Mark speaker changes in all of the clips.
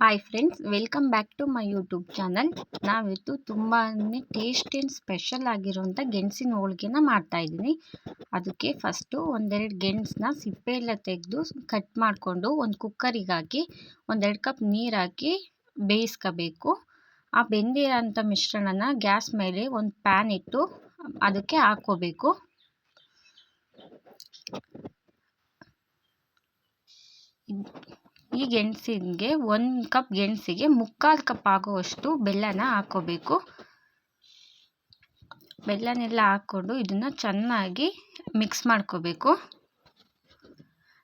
Speaker 1: Hi friends welcome back to my YouTube channel ನಾವಿತ್ತು ತುಂಬಾ taste and special ಆಗಿರುವಂಥ ಗೆಣಸಿನ ಮಾಡ್ತಾ ಮಾಡ್ತಾಯಿದ್ದೀನಿ ಅದಕ್ಕೆ ಫಸ್ಟು ಒಂದೆರಡು ಗೆಣಸನ್ನ ಸಿಪ್ಪೆಯೆಲ್ಲ ತೆಗೆದು ಕಟ್ ಮಾಡಿಕೊಂಡು ಒಂದು ಕುಕ್ಕರಿಗೆ ಹಾಕಿ ಒಂದೆರಡು ಕಪ್ ನೀರು ಹಾಕಿ ಬೇಯಿಸ್ಕೋಬೇಕು. ಆ ಬೆಂದಿರೋಂಥ ಮಿಶ್ರಣನ ಗ್ಯಾಸ್ ಮೇಲೆ ಒಂದು ಪ್ಯಾನ್ ಇಟ್ಟು ಅದಕ್ಕೆ ಹಾಕ್ಕೋಬೇಕು. ಈ ಗೆಣಸಿಗೆ ಒಂದು ಕಪ್ ಗೆಣಸಿಗೆ ಮುಕ್ಕಾಲು ಕಪ್ ಆಗುವಷ್ಟು ಬೆಲ್ಲನ ಹಾಕ್ಕೋಬೇಕು ಬೆಲ್ಲನೆಲ್ಲ ಹಾಕ್ಕೊಂಡು ಇದನ್ನು ಚೆನ್ನಾಗಿ ಮಿಕ್ಸ್ ಮಾಡ್ಕೋಬೇಕು.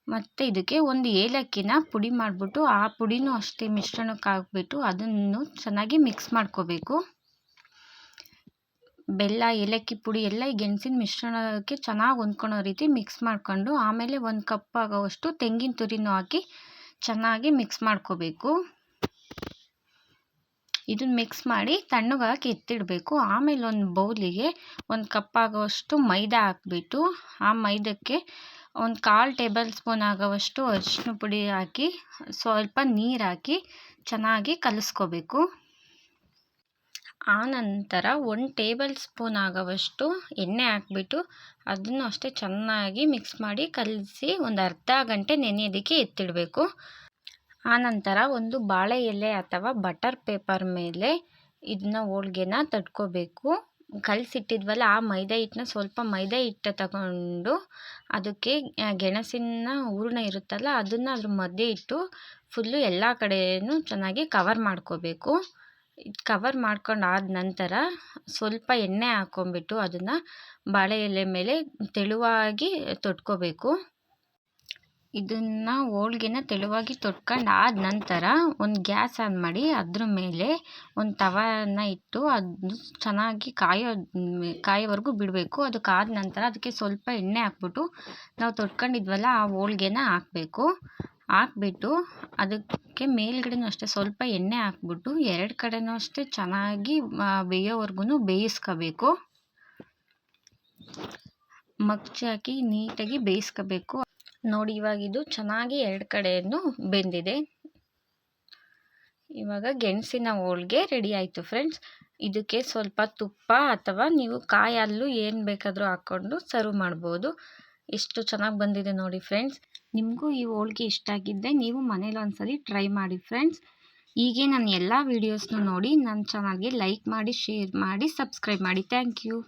Speaker 1: ಮತ್ತು ಇದಕ್ಕೆ ಒಂದು ಏಲಕ್ಕಿನ ಪುಡಿ ಮಾಡಿಬಿಟ್ಟು ಆ ಪುಡಿನೂ ಅಷ್ಟೇ ಮಿಶ್ರಣಕ್ಕೆ ಹಾಕ್ಬಿಟ್ಟು ಅದನ್ನು ಚೆನ್ನಾಗಿ ಮಿಕ್ಸ್ ಮಾಡ್ಕೋಬೇಕು. ಬೆಲ್ಲ, ಏಲಕ್ಕಿ ಪುಡಿ ಎಲ್ಲ ಈ ಗೆಣಸಿನ ಮಿಶ್ರಣಕ್ಕೆ ಚೆನ್ನಾಗಿ ಹೊಂದ್ಕೊಳ್ಳೋ ರೀತಿ ಮಿಕ್ಸ್ ಮಾಡ್ಕೊಂಡು ಆಮೇಲೆ ಒಂದು ಕಪ್ ಆಗೋವಷ್ಟು ತೆಂಗಿನ ತುರಿನೂ ಹಾಕಿ ಚೆನ್ನಾಗಿ ಮಿಕ್ಸ್ ಮಾಡ್ಕೋಬೇಕು. ಇದನ್ನ ಮಿಕ್ಸ್ ಮಾಡಿ ತಣ್ಣಗಾಕಿ ಎತ್ತಿಡಬೇಕು. ಆಮೇಲೆ ಒಂದು ಬೌಲಿಗೆ ಒಂದು ಕಪ್ ಆಗೋವಷ್ಟು ಮೈದಾ ಹಾಕ್ಬಿಟ್ಟು, ಆ ಮೈದಕ್ಕೆ ಒಂದು ಕಾಲು ಟೇಬಲ್ ಸ್ಪೂನ್ ಆಗೋವಷ್ಟು ಅರಿಶಿನ ಪುಡಿ ಹಾಕಿ, ಸ್ವಲ್ಪ ನೀರು ಹಾಕಿ ಚೆನ್ನಾಗಿ ಕಲಿಸ್ಕೋಬೇಕು. ಆನಂತರ ಒಂದು ಟೇಬಲ್ ಸ್ಪೂನ್ ಆಗೋವಷ್ಟು ಎಣ್ಣೆ ಹಾಕ್ಬಿಟ್ಟು ಅದನ್ನು ಅಷ್ಟೇ ಚೆನ್ನಾಗಿ ಮಿಕ್ಸ್ ಮಾಡಿ ಕಲಸಿ ಒಂದು ಅರ್ಧ ಗಂಟೆ ನೆನೆಯೋದಕ್ಕೆ ಎತ್ತಿಡಬೇಕು. ಆನಂತರ ಒಂದು ಬಾಳೆ ಎಲೆ ಅಥವಾ ಬಟರ್ ಪೇಪರ್ ಮೇಲೆ ಇದನ್ನ ಹೋಳ್ಗೆನ ತಡ್ಕೋಬೇಕು ಕಲಸಿಟ್ಟಿದ್ವಲ್ಲ ಆ ಮೈದಾ ಹಿಟ್ಟನ್ನ ಸ್ವಲ್ಪ ಮೈದಾ ಹಿಟ್ಟು ತಗೊಂಡು ಅದಕ್ಕೆ ಗೆಣಸಿನ ಹೂರಣ ಇರುತ್ತಲ್ಲ ಅದನ್ನು ಅದ್ರ ಮಧ್ಯೆ ಇಟ್ಟು ಫುಲ್ಲು ಎಲ್ಲ ಕಡೆಯೂ ಚೆನ್ನಾಗಿ ಕವರ್ ಮಾಡ್ಕೋಬೇಕು. ಕವರ್ ಮಾಡ್ಕೊಂಡು ಆದ ನಂತರ ಸ್ವಲ್ಪ ಎಣ್ಣೆ ಹಾಕ್ಕೊಂಬಿಟ್ಟು ಅದನ್ನು ಬಾಳೆ ಎಲೆ ಮೇಲೆ ತೆಳುವಾಗಿ ತೊಟ್ಕೋಬೇಕು. ಇದನ್ನು ಹೋಳ್ಗೆನ ತೆಳುವಾಗಿ ತೊಟ್ಕೊಂಡು ಆದ ನಂತರ ಒಂದು ಗ್ಯಾಸ್ ಆನ್ ಮಾಡಿ ಅದ್ರ ಮೇಲೆ ಒಂದು ತವಾನ ಇಟ್ಟು ಅದು ಚೆನ್ನಾಗಿ ಕಾಯೋ, ಕಾಯೋವರೆಗೂ ಬಿಡಬೇಕು. ಅದು ಆದ ನಂತರ ಅದಕ್ಕೆ ಸ್ವಲ್ಪ ಎಣ್ಣೆ ಹಾಕ್ಬಿಟ್ಟು ನಾವು ತೊಟ್ಕೊಂಡಿದ್ವಲ್ಲ ಆ ಹೋಳ್ಗೆನ ಹಾಕಬೇಕು. ಹಾಕ್ಬಿಟ್ಟು ಅದಕ್ಕೆ ಮೇಲ್ಗಡೆನೂ ಅಷ್ಟೇ ಸ್ವಲ್ಪ ಎಣ್ಣೆ ಹಾಕ್ಬಿಟ್ಟು ಎರಡು ಕಡೆನೂ ಅಷ್ಟೇ ಚೆನ್ನಾಗಿ ಬೇಯೋವರೆಗೂ ಬೇಯಿಸ್ಕೋಬೇಕು. ಮಗ್ಚಿ ಹಾಕಿ ನೀಟಾಗಿ ಬೇಯಿಸ್ಕೋಬೇಕು. ನೋಡಿ, ಇವಾಗ ಇದು ಚೆನ್ನಾಗಿ ಎರಡು ಕಡೆಯನ್ನು ಬೆಂದಿದೆ. ಇವಾಗ ಗೆಣಸಿನ ಹೋಳಿಗೆ ರೆಡಿ ಆಯಿತು ಫ್ರೆಂಡ್ಸ್. ಇದಕ್ಕೆ ಸ್ವಲ್ಪ ತುಪ್ಪ ಅಥವಾ ನೀವು ಕಾಯಿ ಹಾಲು ಏನು ಬೇಕಾದರೂ ಹಾಕ್ಕೊಂಡು ಸರ್ವ್ ಮಾಡ್ಬೋದು. ಎಷ್ಟು ಚೆನ್ನಾಗಿ ಬಂದಿದೆ ನೋಡಿ ಫ್ರೆಂಡ್ಸ್. ನಿಮಗೂ ಈ ಹೋಳ್ಗೆ ಇಷ್ಟ ಆಗಿದ್ದರೆ ನೀವು ಮನೇಲಿ ಒಂದ್ಸಲಿ ಟ್ರೈ ಮಾಡಿ ಫ್ರೆಂಡ್ಸ್. ಹೀಗೆ ನನ್ನ ಎಲ್ಲ ವೀಡಿಯೋಸ್ನೂ ನೋಡಿ ನನ್ನ ಚಾನಲ್ಗೆ ಲೈಕ್ ಮಾಡಿ ಶೇರ್ ಮಾಡಿ ಸಬ್ಸ್ಕ್ರೈಬ್ ಮಾಡಿ. Thank you